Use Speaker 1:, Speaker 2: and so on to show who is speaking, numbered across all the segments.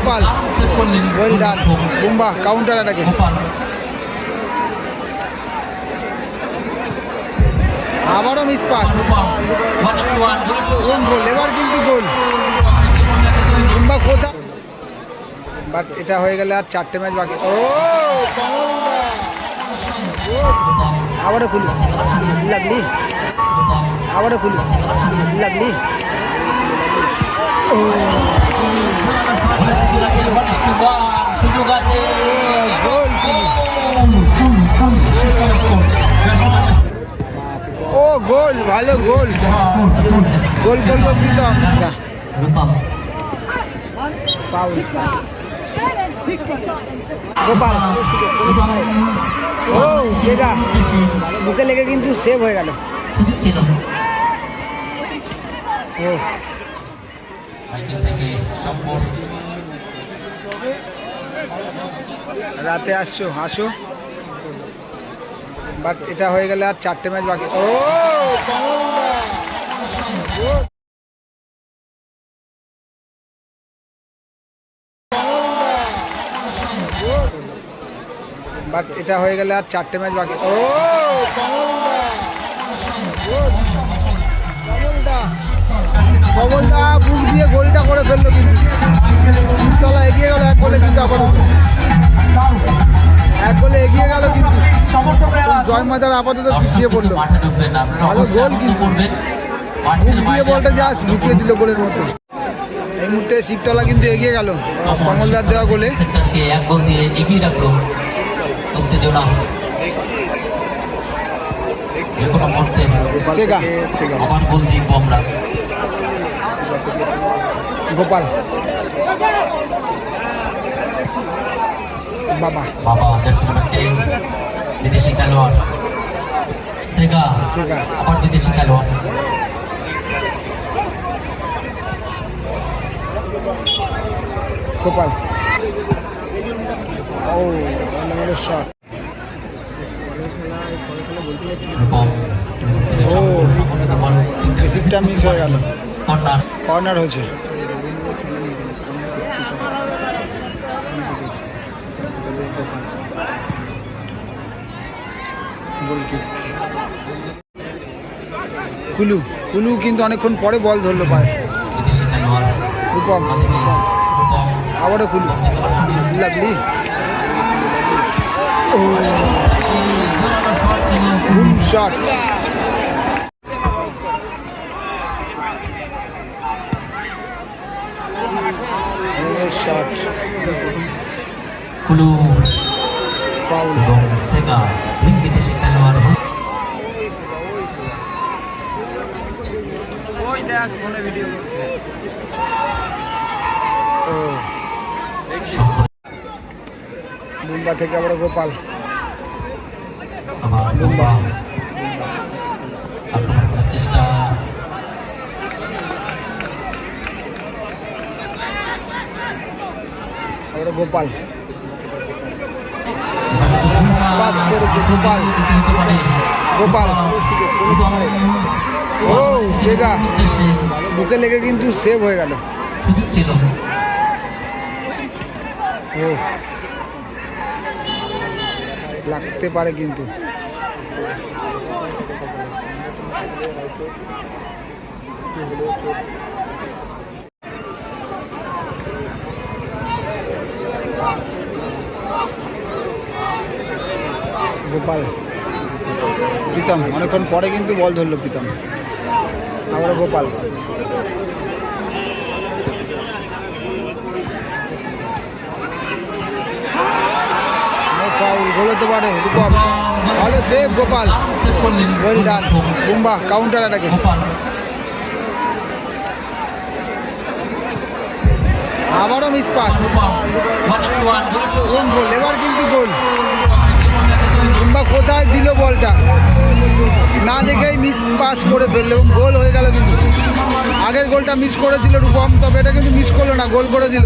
Speaker 1: Gopal. Well done Bumba counter অ্যাটাকে আবারও miss pass goal এবার কিন্তু গোল বুম্বা কোথা বাট এটা হয়ে গেলে আর চারটে ম্যাচ বাকি। ও, আবারও খুলি লাগলি? আবারও খুলি লাগলি?
Speaker 2: সুযোগ আছে
Speaker 1: গোল ও গোল ভালো গোল। গোল করল প্রীতম গোপাল। ও সেগা বুকে লেগে কিন্তু সেভ হয়ে গেল।
Speaker 2: সুযোগ ছিল।
Speaker 1: ও। রাতে আসছো, আসো। বাট এটা হয়ে গেলে আর চারটে ম্যাচ বাকি। ও, বাট এটা হয়ে গেলে আর চারটে ম্যাচ বাকি। ও কমলদা বুক দিয়ে গোলটা করে ফেলল কিন্তু। শিবতলা এগিয়ে গেল এক গোলে কিন্তু আবার এক গোলে এগিয়ে গেল কিন্তু। জয়মাদার আপাতত পিছিয়ে পড়ল। ভালো গোল কিন্তু। দিয়ে বলটা জাস্ট ঢুকিয়ে দিল গোলের মতো এই মুহূর্তে শিবতলা কিন্তু এগিয়ে গেল। কমলদার দেওয়া গোলে।
Speaker 2: এক গোল দিয়ে এগিয়ে রাখল উত্তেজনা।
Speaker 1: সেগা।
Speaker 2: আবার গোল দেখব আমরা
Speaker 1: গোপাল। বাবা।
Speaker 2: বাবা জার্সি নাম্বার টেন বিদেশি খেলোয়াড়। সেগা।
Speaker 1: সেগা।
Speaker 2: আবার বিদেশি খেলোয়াড়।
Speaker 1: গোপাল। ও ভালো শট ও। রিসিভটা মিস হয়ে গেল।
Speaker 2: কর্নার
Speaker 1: কর্নার হয়েছে। গোলকিক কুলু কুলু কিন্তু অনেকক্ষণ পরে বল ধরলো পায়। রূপম আবারও কুলু। লাগলি? Shot shot
Speaker 2: Kulu
Speaker 1: foul
Speaker 2: Sega দুই বিদেশি খেলোয়াড়
Speaker 1: ও মুম্বা থেকে আবার গোপাল।
Speaker 2: আবার বুম্বা চেষ্টা
Speaker 1: আবার গোপাল। পাস করেছে গোপাল। গোপাল। সেগা বুকে লেগে কিন্তু সেভ হয়ে গেল।
Speaker 2: সুযোগ ছিল।
Speaker 1: ও। লাগতে পারে কিন্তু। গোপাল প্রীতম অনেকক্ষণ পরে কিন্তু বল ধরলো প্রীতম। আবার গোপাল। ভালো গোপাল। কাউন্টার আবারও মিস পাস গোল এবার কিন্তু গোল কোথায় দিল বলটা? না দেখেই মিস পাস করে ফেলল এবং গোল হয়ে গেল কিন্তু। আগের গোলটা মিস করেছিল রূপম তবে এটা কিন্তু মিস করল না গোল করে দিল।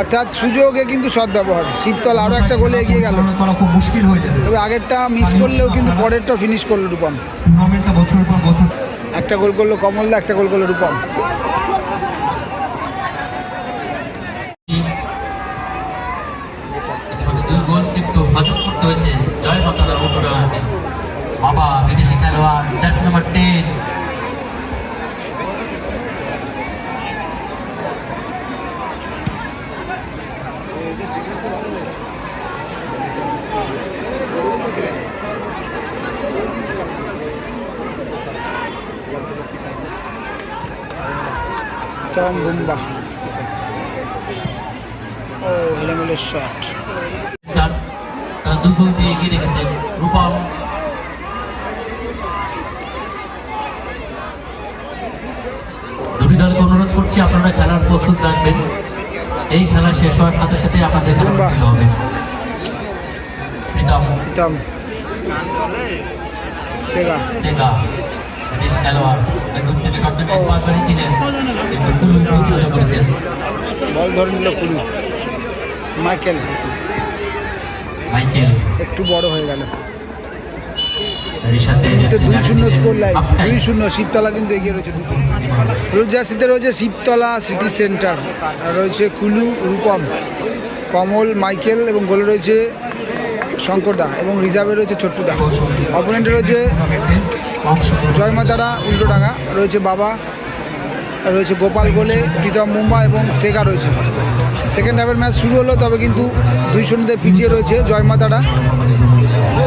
Speaker 1: অর্থাৎ সুযোগে কিন্তু সদ্ব্যবহার। শিবতল আরও একটা গোলে এগিয়ে গেল।
Speaker 3: খুব মুশকিল হয়ে যাবে।
Speaker 1: তবে আগেরটা মিস করলেও কিন্তু পরেরটা ফিনিশ করল রূপম। একটা গোল করল কমলদা একটা গোল করল রূপম।
Speaker 2: টেন
Speaker 1: টম বুম্বা ও এলোমেলো শট
Speaker 2: তার তারা দুই গোল দিয়ে এগিয়ে রেখেছে। রূপম আপনারা খেলার প্রস্তুত রাখবেন। এই খেলা শেষ হওয়ার সাথে সাথে আপনাদের খেলা। হবে। Pritam.
Speaker 1: Tom Sega.
Speaker 2: Sega. British খেলোয়াড়। একদম থেকে শটটা এক পাস বাড়িয়েছিলেন কিন্তু কুলু প্রতিহত করেছেন।
Speaker 1: বল ধরে নিল কুলু মাইকেল।
Speaker 2: মাইকেল।
Speaker 1: একটু বড় হয়ে গেল। দুই শূন্য স্কোর লাইন দুই শূন্য শিবতলা কিন্তু এগিয়ে রয়েছে রয়েছে শিবতলা সিটি সেন্টার রয়েছে কুলু রূপম কমল মাইকেল এবং গোলে রয়েছে শঙ্করদা এবং রিজার্ভে রয়েছে ছোট্টুদা অপোনেন্টে রয়েছে
Speaker 3: টুর্নামেন্টে অংশগ্রহণ
Speaker 1: জয় মাতারা উল্টোডাঙ্গা রয়েছে বাবা রয়েছে গোপাল গোলে প্রীতম মুম্বা এবং সেগা রয়েছে। সেকেন্ড হাফের ম্যাচ শুরু হলো তবে কিন্তু দুই শূন্যতে পিছিয়ে রয়েছে জয়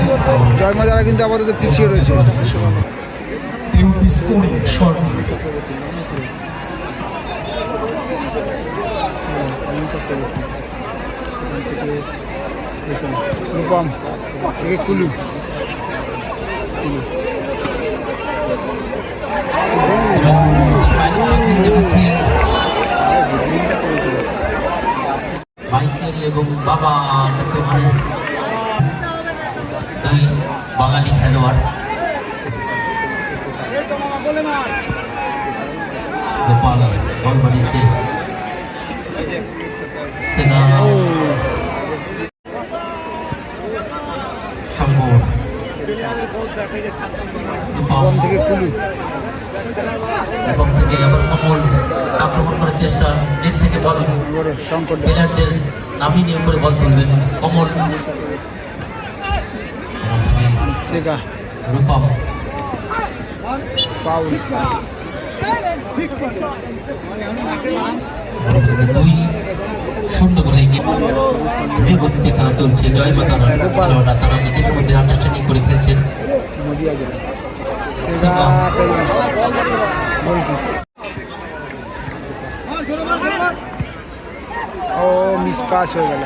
Speaker 1: মাতারা জয় কিন্তু আপাতত পিছিয়ে রয়েছে. রূপম থেকে কুলু
Speaker 2: এবং বাবা মানে দুই বাঙালি খেলোয়াড়। গোপাল সেনা।
Speaker 1: থেকে
Speaker 2: থেকে আক্রমণ করার চেষ্টা। নিচ থেকে বল। নামিয়ে নিয়ে করে বল তুলবেন। কমল। কমল থেকে
Speaker 1: সেগা
Speaker 2: রূপম
Speaker 1: পাউল
Speaker 2: এবং থেকে দুই শূন্য করে এগিয়ে ধীরে গতিতে খেলা চলছে জয় মাতারা খেলোয়াড়রা তারা নিজেদের মধ্যে আন্ডারস্ট্যান্ডিং করে খেলছেন
Speaker 1: নদিয়া জেলা সেগা পেল গোলকি ও মিস পাস হয়ে গেল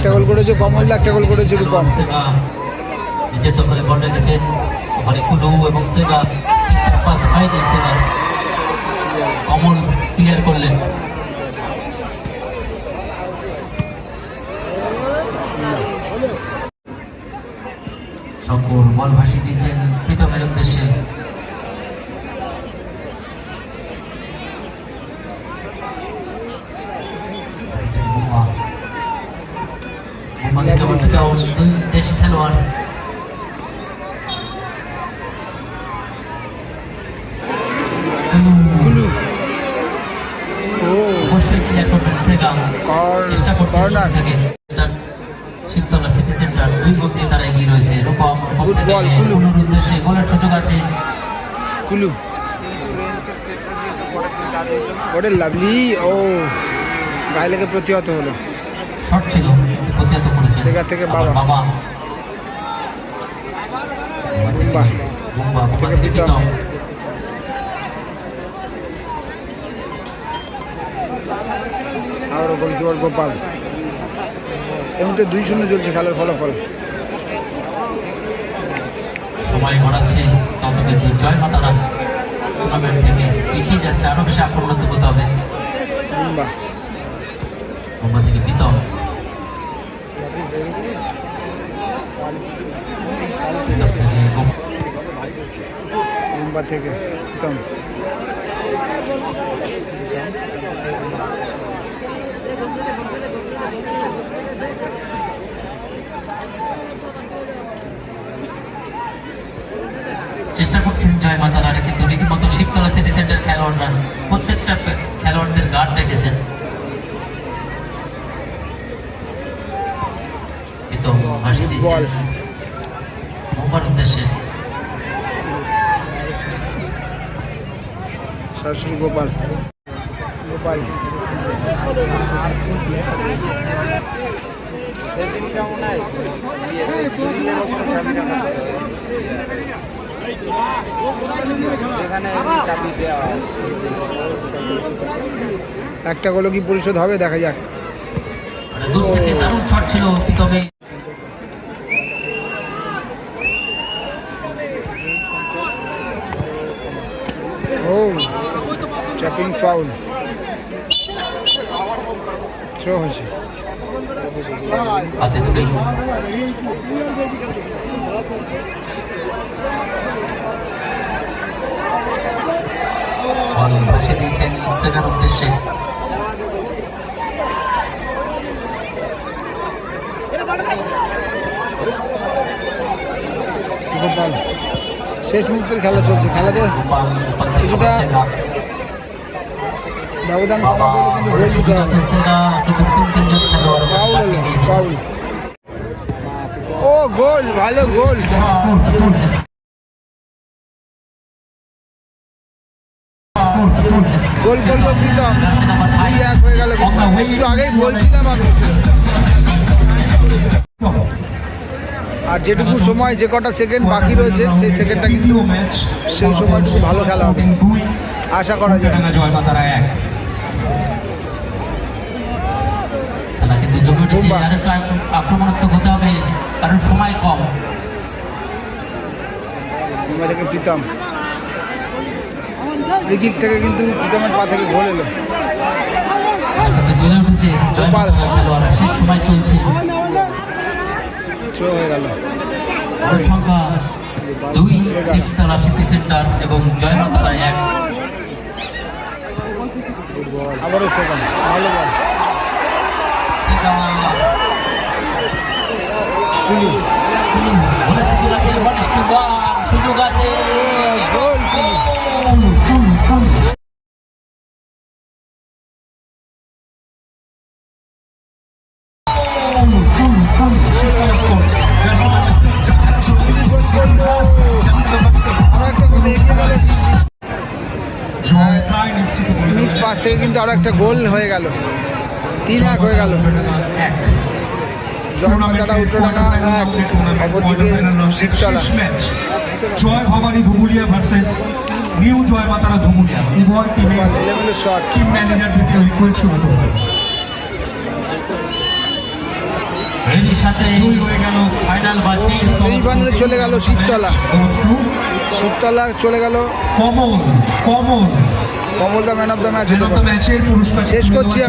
Speaker 1: একটা গোল করেছে, কমলদা একটা গোল করেছে রূপম
Speaker 2: নিজের দখলে বল রেখেছেন ওখানে কুলু এবং ঠিকঠাক পাস হয়নি সেগা। কমল ক্লিয়ার করলেন। শঙ্কর বল ভাসিয়ে দিয়েছেন প্রীতমের উদ্দেশ্যে বোমা বোমা থেকে আবার দুটো দুই দেশি খেলোয়াড়। কুলু
Speaker 1: কুলু ও
Speaker 2: অবশ্যই ক্লিয়ার করবেন সেগা। চেষ্টা করছে থেকে শিবতলা সিটি সেন্টার দুই গোল দিয়ে তারা এগিয়ে রয়েছে। রূপম। কুলুর উদ্দেশ্যে গোলের সুযোগ আছে।
Speaker 1: কুলু। ওরে লাভলি ও। গায়ে লেগে প্রতিহত হলো।
Speaker 2: শট ছিল প্রতিহত
Speaker 1: সেগা থেকে বাবা।
Speaker 2: বাবা
Speaker 1: বুম্বা থেকে প্রীতম। গোলকিপার গোপাল। এমনিতে দুই শূন্য চলছে খেলার ফলাফল।
Speaker 2: সময় গড়াচ্ছে তত কিন্তু জয় মাতারা টুর্নামেন্ট থেকে পিছিয়ে যাচ্ছে। আরও বেশি আক্রমণাত্মক হতে হবে
Speaker 1: বুম্বা
Speaker 2: থেকে প্রীতম চেষ্টা করছেন জয় মাতারা কিন্তু রীতিমতো শিবতলা সিটি সেন্টার খেলোয়াড়রা প্রত্যেকটা খেলোয়াড়দের গার্ড রেখেছেন।
Speaker 1: বল।
Speaker 2: দিচ্ছেন মোকার উদ্দেশ্যে
Speaker 1: সরাসরি গোপাল। গোপাল। একটা গোলও কি পরিশোধ হবে? দেখা যাক।
Speaker 2: দূর থেকে দারুণ শট ছিল তবে
Speaker 1: চ্যাপিং ফাউল থ্রো হয়েছে
Speaker 2: দিয়েছেন সেখান উদ্দেশ্যে।
Speaker 1: শেষ মুহূর্তের খেলা চলছে। খেলাতে কিছুটা ব্যবধান কমাতে হলে কিন্তু গোল দিতে হবে। ফাউল। ও গোল ভালো গোল। গোল প্রীতম। দুই এক হয়ে গেল একটু আগেই বলছিলাম আমি। আর যেটুকু সময় যে কটা সেকেন্ড বাকি রয়েছে সেই সেকেন্ডটা কিন্তু সেই সময়টুকু ভালো খেলা হবে। আশা করা যায়।
Speaker 3: জয় মাতারা এক
Speaker 2: আর একটু আক্রমণাত্মক হতে হবে কারণ সময় কম।
Speaker 1: থেকে প্রীতম। ফ্রিকিক থেকে কিন্তু প্রীতমের পা থেকে গোল এলো।
Speaker 2: জ্বলে উঠেছে খেলোয়াড় শেষ সময় চলছে।
Speaker 1: হয়ে গেল।
Speaker 2: সংখ্যা দুই শিবতলা সিটি সেন্টার এবং জয় মাতারা এক।
Speaker 1: আবারও ভালো বল
Speaker 2: সেগা
Speaker 1: কুলু
Speaker 2: হুম, গোলের
Speaker 1: মিস পাস থেকে কিন্তু আরও একটা গোল হয়ে গেল। তিন এক হয়ে গেল।
Speaker 3: এক।
Speaker 1: জয়মাতারা উল্টোডাঙ্গা এক। অপরদিকে শিবতলা
Speaker 3: জয় ভবানী ধুবুলিয়া ভার্সেস নিউ জয় মাতারা ধুবুলিয়া। উভয় টিমে
Speaker 1: শট
Speaker 3: টিম ম্যানেজার থেকে রিকোয়েস্ট শুরু হবে
Speaker 2: এরই সাথে
Speaker 3: জয় হয়ে গেল।
Speaker 2: ফাইনাল বাসী
Speaker 1: সেমিফাইনালে চলে গেল শিবতলা। শিবতলা চলে গেল।
Speaker 3: কমল কমল।
Speaker 1: কমল দা ম্যান অফ দ্য ম্যাচ শেষ করছি আমি।